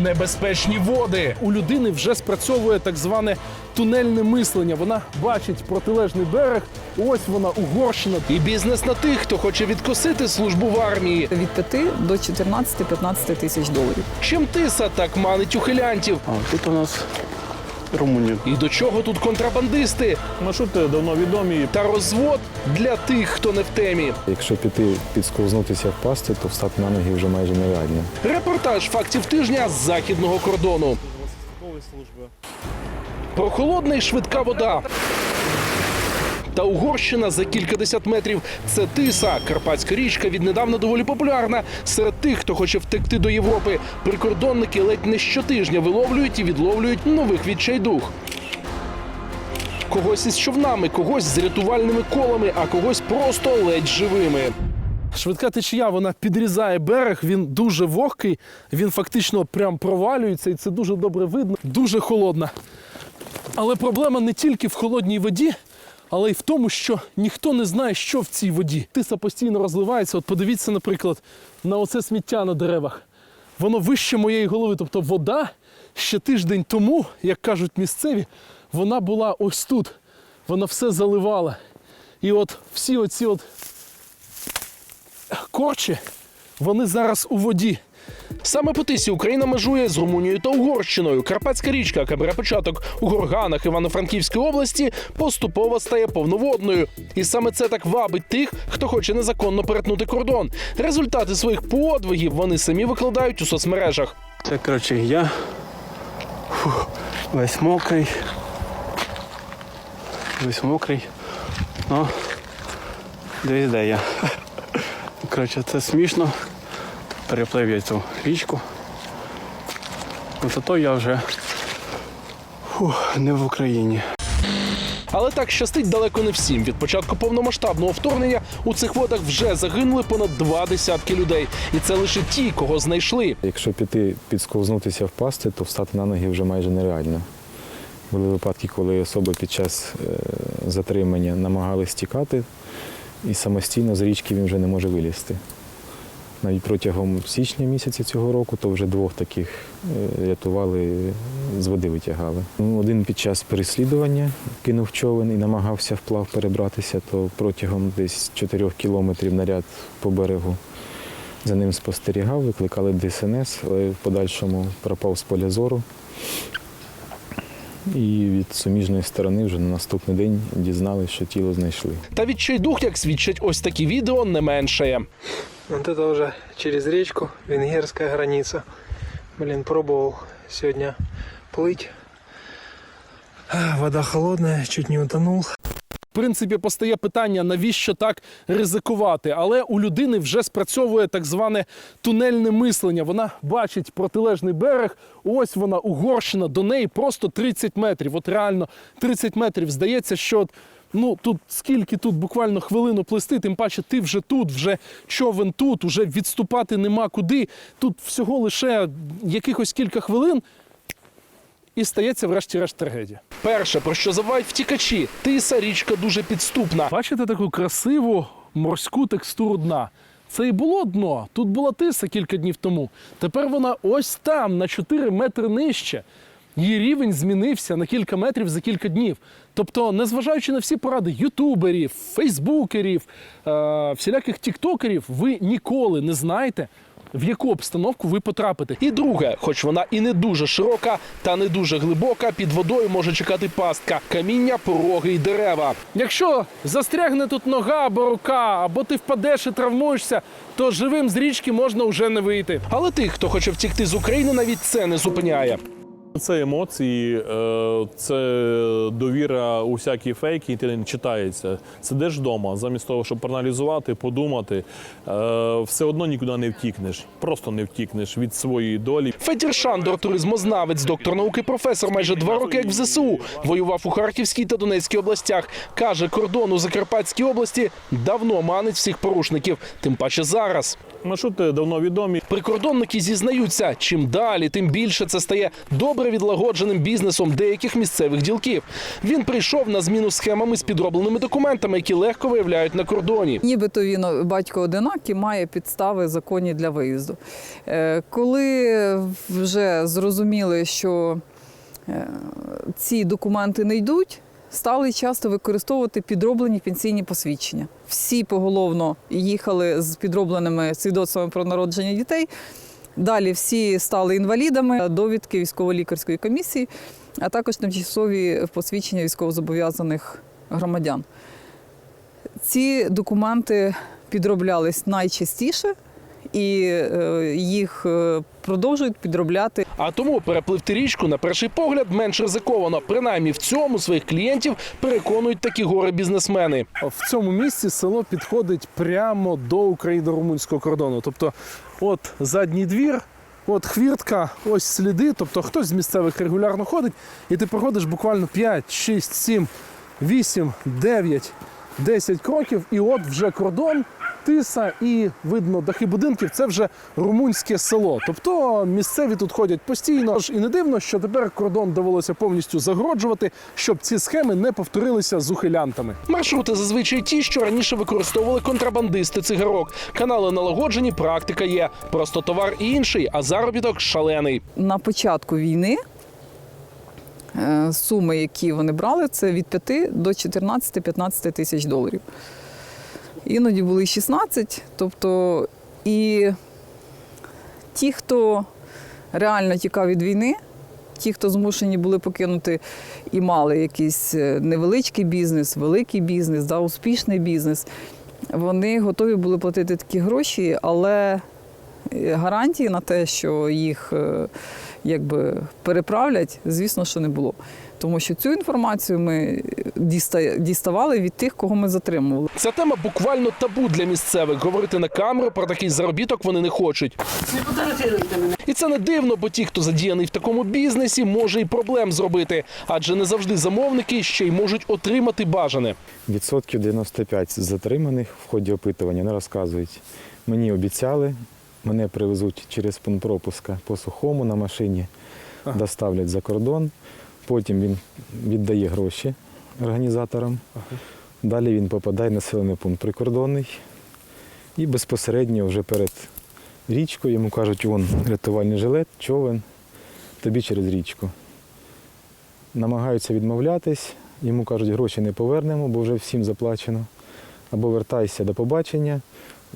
небезпечні води. У людини вже спрацьовує так зване тунельне мислення. Вона бачить протилежний берег. Ось вона Угорщина. І бізнес на тих, хто хоче відкосити службу в армії. від 5 до 14-15 тисяч доларів. Чим тиса так манить ухилянтів? А тут у нас Румунія. І до чого тут контрабандисти Маршрути давно відомі. та розвод для тих, хто не в темі. Якщо піти підсковзнутися впасти, то встати на ноги вже майже нереально. Репортаж фактів тижня з західного кордону. Прохолодна і швидка вода. Та Угорщина за кількадесят метрів. Це тиса. Карпатська річка віднедавна доволі популярна. Серед тих, хто хоче втекти до Європи. Прикордонники ледь не щотижня виловлюють і відловлюють нових відчайдух. Когось із човнами, когось з рятувальними колами, а когось просто ледь живими. Швидка течія вона підрізає берег. Він дуже вогкий, він фактично прям провалюється, і це дуже добре видно. Дуже холодна. Але проблема не тільки в холодній воді, але й в тому, що ніхто не знає, що в цій воді. Тиса постійно розливається. От подивіться, наприклад, на оце сміття на деревах. Воно вище моєї голови. Тобто вода ще тиждень тому, як кажуть місцеві, вона була ось тут. Вона все заливала. І от всі оці от корчі, вони зараз у воді. Саме по тисі Україна межує з Румунією та Угорщиною. Карпатська річка, яка бере початок у горганах Івано-Франківської області, поступово стає повноводною. І саме це так вабить тих, хто хоче незаконно перетнути кордон. Результати своїх подвигів вони самі викладають у соцмережах. Це коротше я. Фух, весь мокрий. Весь мокрий. Ну, де я. Коротше, це смішно. Переплив я цю річку. Ну, Зато я вже фух, не в Україні. Але так щастить далеко не всім. Від початку повномасштабного вторгнення у цих водах вже загинули понад два десятки людей, і це лише ті, кого знайшли. Якщо піти підсковзнутися впасти, то встати на ноги вже майже нереально. Були випадки, коли особи під час е, затримання намагались тікати, і самостійно з річки він вже не може вилізти. Навіть протягом січня місяця цього року то вже двох таких е, рятували, з води витягали. Ну, Один під час переслідування кинув човен і намагався вплав перебратися, то протягом десь 4 кілометрів наряд по берегу за ним спостерігав, викликали ДСНС, але в подальшому пропав з поля зору. І від суміжної сторони вже на наступний день дізналися, що тіло знайшли. Та відчайдух, як свідчать ось такі відео, не меншає. Вот это уже через речку, венгерская граница. Блин, пробовал сегодня плыть. Вода холодная, чуть не утонул. В принципі, постає питання, навіщо так ризикувати. Але у людини вже спрацьовує так зване тунельне мислення. Вона бачить протилежний берег. Ось вона, Угорщина, до неї просто 30 метрів. От реально 30 метрів. Здається, що ну тут скільки тут буквально хвилину плисти, тим паче ти вже тут, вже човен тут, вже відступати нема куди. Тут всього лише якихось кілька хвилин. І стається врешті-решт трагедія. Перше, про що забувають втікачі, тиса річка дуже підступна. Бачите таку красиву морську текстуру дна. Це і було дно. Тут була тиса кілька днів тому. Тепер вона ось там, на 4 метри нижче. Її рівень змінився на кілька метрів за кілька днів. Тобто, незважаючи на всі поради ютуберів, фейсбукерів, е- всіляких тіктокерів, ви ніколи не знаєте, в яку обстановку ви потрапите. І друге, хоч вона і не дуже широка та не дуже глибока, під водою може чекати пастка, каміння, пороги і дерева. Якщо застрягне тут нога або рука, або ти впадеш і травмуєшся, то живим з річки можна вже не вийти. Але тих, хто хоче втікти з України, навіть це не зупиняє. Це емоції, е, це довіра у всякі фейки, ти не читається. Сидиш вдома, замість того, щоб проаналізувати, подумати, е, все одно нікуди не втікнеш. Просто не втікнеш від своєї долі. Федір Шандор, туризмознавець, доктор науки, професор, майже два роки як в ЗСУ. Воював у Харківській та Донецькій областях. Каже, кордон у Закарпатській області давно манить всіх порушників, тим паче зараз. Маршрути давно відомі. Прикордонники зізнаються, чим далі, тим більше це стає добре відлагодженим бізнесом деяких місцевих ділків. Він прийшов на зміну схемами з підробленими документами, які легко виявляють на кордоні. Нібито він батько одинак і має підстави законні для виїзду. Е, Коли вже зрозуміли, що е, ці документи не йдуть, стали часто використовувати підроблені пенсійні посвідчення. Всі поголовно їхали з підробленими свідоцтвами про народження дітей. Далі всі стали інвалідами, довідки військово-лікарської комісії, а також тимчасові посвідчення військовозобов'язаних громадян. Ці документи підроблялись найчастіше, і е, їх е, продовжують підробляти А тому перепливти річку на перший погляд менш ризиковано. Принаймні в цьому своїх клієнтів переконують такі гори бізнесмени. В цьому місці село підходить прямо до україно-румунського кордону. Тобто, от задній двір. От хвіртка, ось сліди. Тобто хтось з місцевих регулярно ходить, і ти проходиш буквально 5, 6, 7, 8, 9, 10 кроків, і от вже кордон, тиса, і видно дахи будинків. Це вже румунське село. Тобто місцеві тут ходять постійно. Аж і не дивно, що тепер кордон довелося повністю загороджувати, щоб ці схеми не повторилися з ухилянтами. Маршрути зазвичай ті, що раніше використовували контрабандисти цигарок. Канали налагоджені, практика є. Просто товар інший, а заробіток шалений. на початку війни. е, Суми, які вони брали, це від 5 до 14-15 тисяч доларів. Іноді були 16. Тобто, і ті, хто реально тікав від війни, ті, хто змушені були покинути і мали якийсь е, невеличкий бізнес, великий бізнес, да, успішний бізнес, вони готові були платити такі гроші, але е, гарантії на те, що їх е, якби переправлять, звісно, що не було. Тому що цю інформацію ми діставали від тих, кого ми затримували. Ця тема буквально табу для місцевих. Говорити на камеру про такий заробіток вони не хочуть. І це не дивно, бо ті, хто задіяний в такому бізнесі, може і проблем зробити, адже не завжди замовники ще й можуть отримати бажане. Відсотків 95 затриманих в ході опитування не розказують. Мені обіцяли, мене привезуть через пункт пропуска по сухому на машині, доставлять за кордон. Потім він віддає гроші організаторам. Далі він попадає в населений пункт прикордонний. І безпосередньо вже перед річкою йому кажуть, вон рятувальний жилет, човен, тобі через річку. Намагаються відмовлятись, йому кажуть, гроші не повернемо, бо вже всім заплачено. Або вертайся до побачення,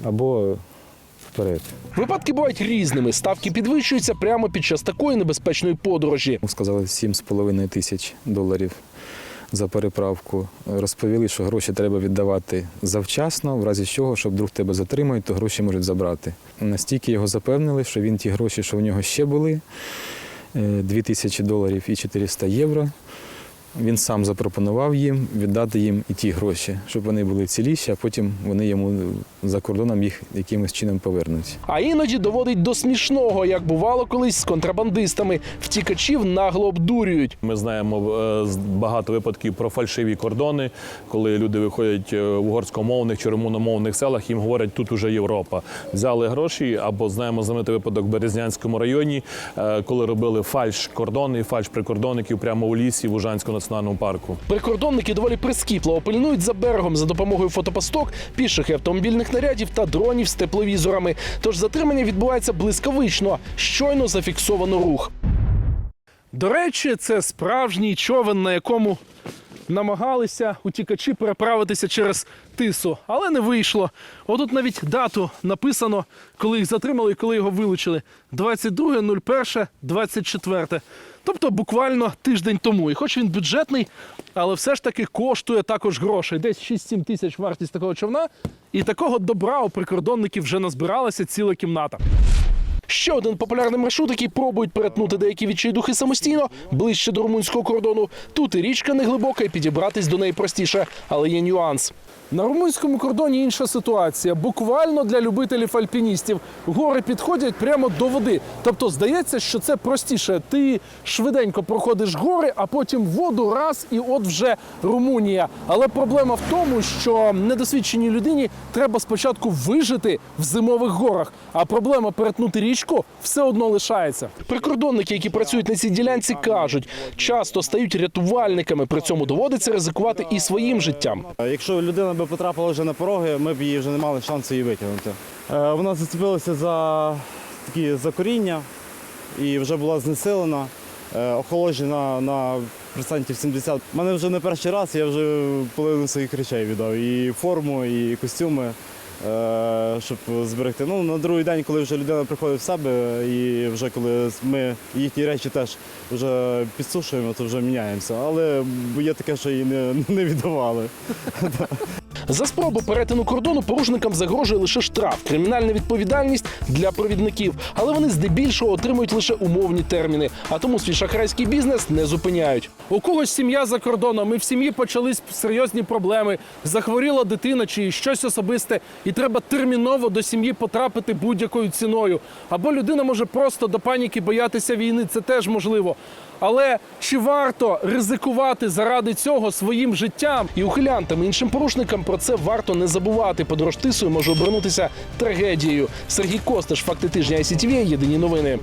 або вперед. Випадки бувають різними. Ставки підвищуються прямо під час такої небезпечної подорожі. Сказали 7,5 тисяч доларів за переправку. Розповіли, що гроші треба віддавати завчасно, в разі чого, щоб друг тебе затримають, то гроші можуть забрати. Настільки його запевнили, що він ті гроші, що в нього ще були, 2000 доларів і 400 євро. Він сам запропонував їм віддати їм і ті гроші, щоб вони були ціліші, а потім вони йому за кордоном їх якимось чином повернуть. А іноді доводить до смішного, як бувало колись з контрабандистами. Втікачів нагло обдурюють. Ми знаємо е, з- багато випадків про фальшиві кордони, коли люди виходять е, в угорськомовних чи румуномовних селах, їм говорять, тут уже Європа. Взяли гроші, або знаємо знаменитий випадок в Березнянському районі, е, коли робили фальш кордони, фальш прикордонників прямо у лісі в Ужанському національному парку. Прикордонники доволі прискіпливо пильнують за берегом за допомогою фотопосток, піших і автомобільних нарядів та дронів з тепловізорами. Тож затримання відбувається блискавично, щойно зафіксовано рух. До речі, це справжній човен, на якому намагалися утікачі переправитися через тису, але не вийшло. Отут навіть дату написано, коли їх затримали і коли його вилучили: 22.01.24. Тобто буквально тиждень тому. І хоч він бюджетний, але все ж таки коштує також грошей. Десь 6-7 тисяч вартість такого човна. І такого добра у прикордонників вже назбиралася ціла кімната. Ще один популярний маршрут, який пробують перетнути деякі відчайдухи самостійно, ближче до румунського кордону. Тут і річка не глибока, і підібратись до неї простіше, але є нюанс. На румунському кордоні інша ситуація. Буквально для любителів альпіністів гори підходять прямо до води. Тобто здається, що це простіше. Ти швиденько проходиш гори, а потім воду раз і от вже Румунія. Але проблема в тому, що недосвідченій людині треба спочатку вижити в зимових горах. А проблема перетнути річку все одно лишається. Прикордонники, які працюють на цій ділянці, кажуть, часто стають рятувальниками. При цьому доводиться ризикувати і своїм життям. Якщо людина би потрапила вже на пороги, ми б її вже не мали шансу її витягнути. Е, Вона зацепилася за такі за коріння і вже була знесилена, е, охолоджена на процентів 70. У мене вже не перший раз, я вже половину своїх речей віддав. І форму, і костюми, е, щоб зберегти. Ну, на другий день, коли вже людина приходить в себе, і вже коли ми їхні речі теж вже підсушуємо, то вже міняємося. Але є таке, що її не, не віддавали. За спробу перетину кордону порушникам загрожує лише штраф, кримінальна відповідальність для провідників, але вони здебільшого отримують лише умовні терміни, а тому свій шахрайський бізнес не зупиняють. У когось сім'я за кордоном, і в сім'ї почались серйозні проблеми. Захворіла дитина чи щось особисте, і треба терміново до сім'ї потрапити будь-якою ціною. Або людина може просто до паніки боятися війни, це теж можливо. Але чи варто ризикувати заради цього своїм життям і ухилянтам іншим порушникам про це варто не забувати. Подорож тисою може обернутися трагедією. Сергій Костиш, факти тижня ICTV, єдині новини.